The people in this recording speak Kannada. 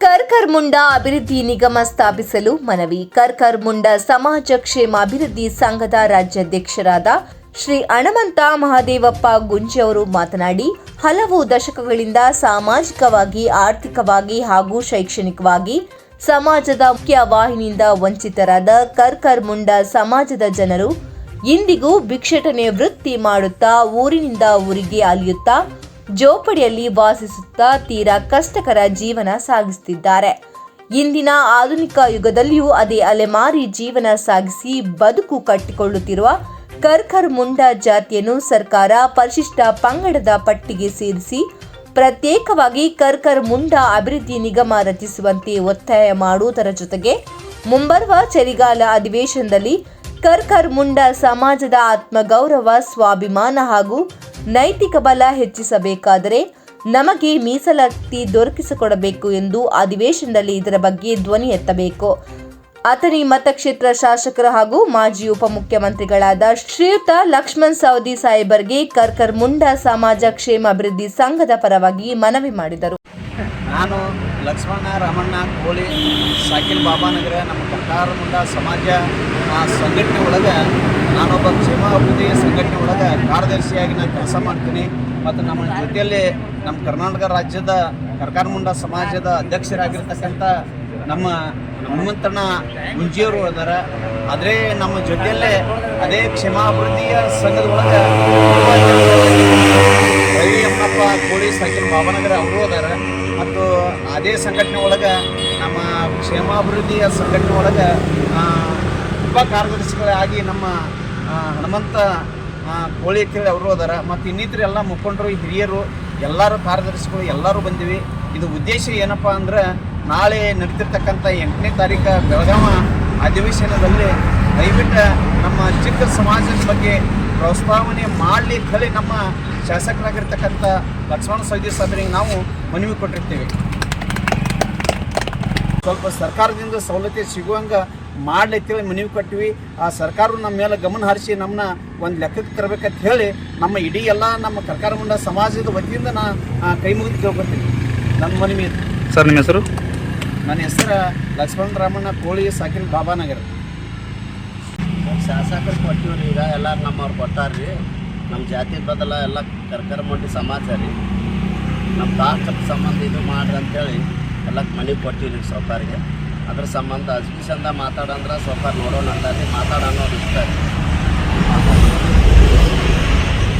ಕರ್ಕರ್ ಮುಂಡ ಅಭಿವೃದ್ಧಿ ನಿಗಮ ಸ್ಥಾಪಿಸಲು ಮನವಿ. ಕರ್ಕರ್ ಮುಂಡ ಸಮಾಜ ಕ್ಷೇಮ ಅಭಿವೃದ್ಧಿ ಸಂಘದ ರಾಜ್ಯಾಧ್ಯಕ್ಷರಾದ ಶ್ರೀ ಹಣಮಂತ ಮಹಾದೇವಪ್ಪ ಗುಂಜಿ ಅವರು ಮಾತನಾಡಿ, ಹಲವು ದಶಕಗಳಿಂದ ಸಾಮಾಜಿಕವಾಗಿ, ಆರ್ಥಿಕವಾಗಿ ಹಾಗೂ ಶೈಕ್ಷಣಿಕವಾಗಿ ಸಮಾಜದ ಮುಖ್ಯ ವಾಹಿನಿಯಿಂದ ವಂಚಿತರಾದ ಕರ್ಕರ್ ಮುಂಡ ಸಮಾಜದ ಜನರು ಇಂದಿಗೂ ಭಿಕ್ಷಟನೆ ವೃತ್ತಿ ಮಾಡುತ್ತಾ ಊರಿನಿಂದ ಊರಿಗೆ ಅಲಿಯುತ್ತಾ ಜೋಪಡಿಯಲ್ಲಿ ವಾಸಿಸುತ್ತಾ ತೀರಾ ಕಷ್ಟಕರ ಜೀವನ ಸಾಗಿಸುತ್ತಿದ್ದಾರೆ. ಇಂದಿನ ಆಧುನಿಕ ಯುಗದಲ್ಲಿಯೂ ಅದೇ ಅಲೆಮಾರಿ ಜೀವನ ಸಾಗಿಸಿ ಬದುಕು ಕಟ್ಟಿಕೊಳ್ಳುತ್ತಿರುವ ಕರ್ಕರ್ ಮುಂಡ ಜಾತಿಯನ್ನು ಸರ್ಕಾರ ಪರಿಶಿಷ್ಟ ಪಂಗಡದ ಪಟ್ಟಿಗೆ ಸೇರಿಸಿ ಪ್ರತ್ಯೇಕವಾಗಿ ಕರ್ಕರ್ ಮುಂಡ ಅಭಿವೃದ್ಧಿ ನಿಗಮ ರಚಿಸುವಂತೆ ಒತ್ತಾಯ ಮಾಡುವುದರ ಜೊತೆಗೆ ಮುಂಬರುವ ಚಳಿಗಾಲ ಅಧಿವೇಶನದಲ್ಲಿ ಕರ್ಕರ್ ಮುಂಡ ಸಮಾಜದ ಆತ್ಮಗೌರವ, ಸ್ವಾಭಿಮಾನ ಹಾಗೂ ನೈತಿಕ ಬಲ ಹೆಚ್ಚಿಸಬೇಕಾದರೆ ನಮಗೆ ಮೀಸಲಾತಿ ದೊರಕಿಸಿಕೊಡಬೇಕು ಎಂದು ಅಧಿವೇಶನದಲ್ಲಿ ಇದರ ಬಗ್ಗೆ ಧ್ವನಿ ಎತ್ತಬೇಕು. ಅಥಣಿ ಮತಕ್ಷೇತ್ರ ಶಾಸಕರು ಹಾಗೂ ಮಾಜಿ ಉಪಮುಖ್ಯಮಂತ್ರಿಗಳಾದ ಶ್ರೀಯುತ ಲಕ್ಷ್ಮಣ್ ಸವದಿ ಸಾಹೇಬರ್ಗೆ ಕರ್ಕರ್ ಮುಂಡ ಸಮಾಜ ಕ್ಷೇಮ ಅಭಿವೃದ್ಧಿ ಸಂಘದ ಪರವಾಗಿ ಮನವಿ ಮಾಡಿದರು. ನಾನು ಲಕ್ಷ್ಮಣ ರಾಮಣ್ಣ ಕೋಳಿ ಸಾಕಿಲ್ ಬಾಬಾನಗರ ನಮ್ಮ ಕರ್ಕಾರ ಮುಂಡ ಸಮಾಜ ಆ, ಸಂಘಟನೆ ಒಳಗೆ ನಾನೊಬ್ಬ ಕ್ಷೇಮ ಅಭಿವೃದ್ಧಿ ಸಂಘಟನೆ ಒಳಗೆ ಕಾರ್ಯದರ್ಶಿಯಾಗಿ ನಾನು ಕೆಲಸ ಮಾಡ್ತೀನಿ. ಮತ್ತು ನಮ್ಮ ಜೊತೆಯಲ್ಲಿ ನಮ್ಮ ಕರ್ನಾಟಕ ರಾಜ್ಯದ ಕರ್ಕಾರ ಮುಂಡ ಸಮಾಜದ ಅಧ್ಯಕ್ಷರಾಗಿರ್ತಕ್ಕಂಥ ನಮ್ಮ ಹನುಮಂತಣ್ಣ ಮುಂಜಿಯವರು ಅದಾರ ಆದರೆ ನಮ್ಮ ಜೊತೆಯಲ್ಲೇ ಅದೇ ಕ್ಷೇಮಾಭಿವೃದ್ಧಿಯ ಸಂಘದ ಒಳಗೆ ಕೋಳಿ ಸಾಕಿಲ್ ಭಾವನಗರ ಅವರು ಅದಾರ ಮತ್ತು ಅದೇ ಸಂಘಟನೆ ಒಳಗೆ, ನಮ್ಮ ಕ್ಷೇಮಾಭಿವೃದ್ಧಿಯ ಸಂಘಟನೆ ಒಳಗೆ ತುಂಬ ಕಾರ್ಯದರ್ಶಿಗಳಾಗಿ ನಮ್ಮ ಹನುಮಂತ ಕೋಳಿ ಅಂತೇಳಿ ಅವರು ಅದಾರ. ಮತ್ತು ಇನ್ನಿತರ ಎಲ್ಲ ಮುಖಂಡರು, ಹಿರಿಯರು, ಎಲ್ಲರೂ ಕಾರ್ಯದರ್ಶಿಗಳು, ಎಲ್ಲರೂ ಬಂದಿವಿ. ಇದು ಉದ್ದೇಶ ಏನಪ್ಪ ಅಂದ್ರೆ, ನಾಳೆ ನಡೀತಿರ್ತಕ್ಕಂಥ ಎಂಟನೇ ತಾರೀಕು ಬೆಳಗಾವ ಅಧಿವೇಶನದಲ್ಲಿ ದಯವಿಟ್ಟು ನಮ್ಮ ಚಿಕ್ಕ ಸಮಾಜದ ಬಗ್ಗೆ ಪ್ರಸ್ತಾವನೆ ಮಾಡಲಿ ಕಲಿ ನಮ್ಮ ಶಾಸಕರಾಗಿರ್ತಕ್ಕಂಥ ಲಕ್ಷ್ಮಣ ಸವದಿ ಸಾಹೇಬರಿಗೆ ನಾವು ಮನವಿ ಕೊಟ್ಟಿರ್ತೀವಿ. ಸ್ವಲ್ಪ ಸರ್ಕಾರದಿಂದ ಸವಲತ್ತು ಸಿಗುವಂಗೆ ಮಾಡ್ಲಿತ್ತೇಳಿ ಮನವಿ ಕೊಟ್ಟಿವಿ. ಆ ಸರ್ಕಾರ ನಮ್ಮ ಮೇಲೆ ಗಮನ ಹರಿಸಿ ನಮ್ಮನ್ನ ಒಂದು ಲೆಕ್ಕಕ್ಕೆ ತರಬೇಕಂತ ಹೇಳಿ ನಮ್ಮ ಇಡೀ ಎಲ್ಲ ನಮ್ಮ ಕರ್ಕಾರ ಮುಂಡ ಸಮಾಜದ ವತಿಯಿಂದ ನಾ ಕೈ ಮುಗಿದು ಕೇಳ್ಕೊತೀನಿ ನನ್ನ ಮನವಿ ಸರ್ ನಿಮ್ಮ ಹೆಸರು? ನನ್ನ ಹೆಸರು ಲಕ್ಷ್ಮಣ ರಾಮಣ್ಣ ಕೋಳಿ ಸಾಕಿನ ಬಾಬಾನಗರ. ಶಾಸಕರು ಕೊಟ್ಟಿವ್ರಿ, ಈಗ ಎಲ್ಲ ನಮ್ಮವ್ರು ಕೊಟ್ಟಾರ್ರಿ. ನಮ್ಮ ಜಾತಿ ಬದಲ ಎಲ್ಲ ಕರ್ಕರ ಮಂಡಿ ಸಮಾಜ ರೀ. ನಮ್ಮ ಕಾಸ್ಟ್ ಸಂಬಂಧ ಇದು ಮಾಡ್ರಿ ಅಂತೇಳಿ ಎಲ್ಲ ಮನೆ ಕೊಟ್ಟಿವ್ರಿ ಸೌಕಾರಿಗೆ ಅದ್ರ ಸಂಬಂಧ ಅಜ್ಮಿಷನ್ದಾಗ ಮಾತಾಡಂದ್ರೆ ಸೌಕಾರ ನೋಡೋಣ ಅಂತ ಮಾತಾಡೋಣ ಇಷ್ಟ ರೀ.